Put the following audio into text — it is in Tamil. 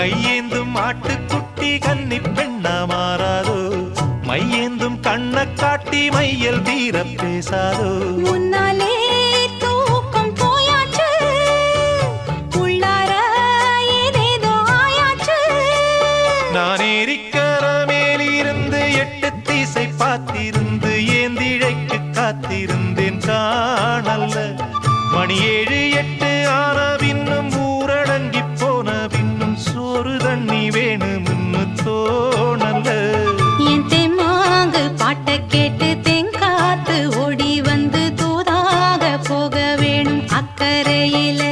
கையேந்தும் ஆட்டுக்குட்டி கன்னி பெண்ணா மாறாதோ? மையேந்தும் கண்ண காட்டி மையல் தீர பேசாதோ? முன்னாலே தூக்கம் போயாச்சு. உள்ளார மேலிருந்து எட்டு தீசை பார்த்திருந்து ஏந்திழைக்கு காத்திருந்தேன் கா மேலிலே